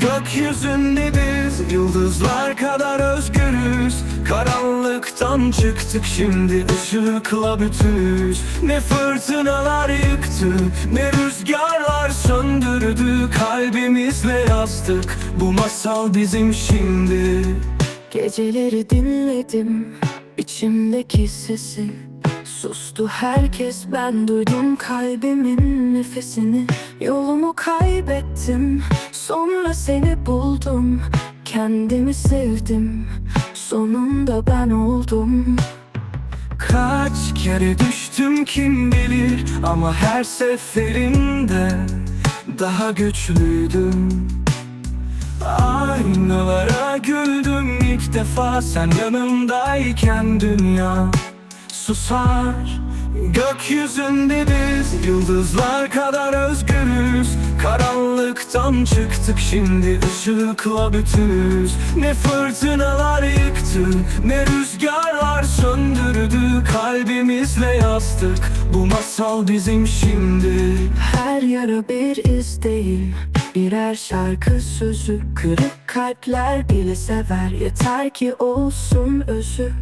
Gökyüzünde biz yıldızlar kadar özgürüz. Karanlıktan çıktık şimdi ışıkla bütünüz Ne fırtınalar yıktı ne rüzgarlar söndürdü. Kalbimizle yazdık bu masal bizim şimdi. Geceleri dinledim içimdeki sesi Sustu. Herkes ben duydum kalbimin nefesini. Yolumu kaybettim sonra seni buldum. Kendimi sevdim sonunda ben oldum. Kaç kere düştüm kim bilir Ama her seferinde daha güçlüydüm. Aynalara güldüm ilk defa Sen yanımdayken dünya susar. Gökyüzünde biz yıldızlar kadar özgürüz. Karanlıktan çıktık şimdi ışıkla bütünüz. Ne fırtınalar yıktı ne rüzgarlar söndürdü. Kalbimizle yazdık bu masal bizim şimdi. Her yara bir iz değil Birer şarkı sözü. Kırık kalpler bile sever Yeter ki olsun özü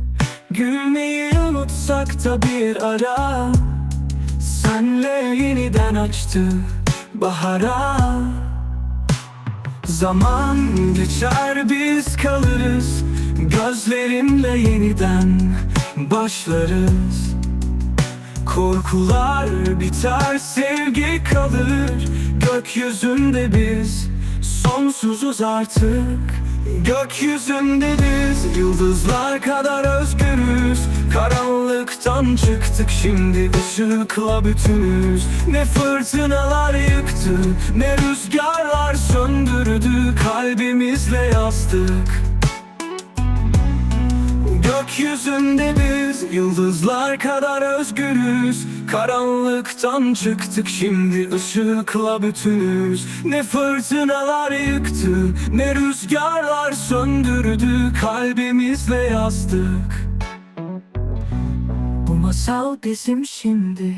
Gülmeyi unutsak da bir ara. Senle yeniden açtı bahara. Zaman geçer biz kalırız. Gözlerimle yeniden başlarız. Korkular biter sevgi kalır. Gökyüzünde biz sonsuzuz artık Gökyüzünde biz yıldızlar kadar özgürüz. Karanlıktan çıktık şimdi ışıkla bütünüz. Ne fırtınalar yıktı ne rüzgarlar söndürdü. Kalbimizle yazdık Gökyüzünde biz yıldızlar kadar özgürüz Karanlıktan çıktık şimdi ışıkla bütünüz. Ne fırtınalar yıktı ne rüzgarlar söndürdü. Kalbimizle yazdık. Bu masal bizim şimdi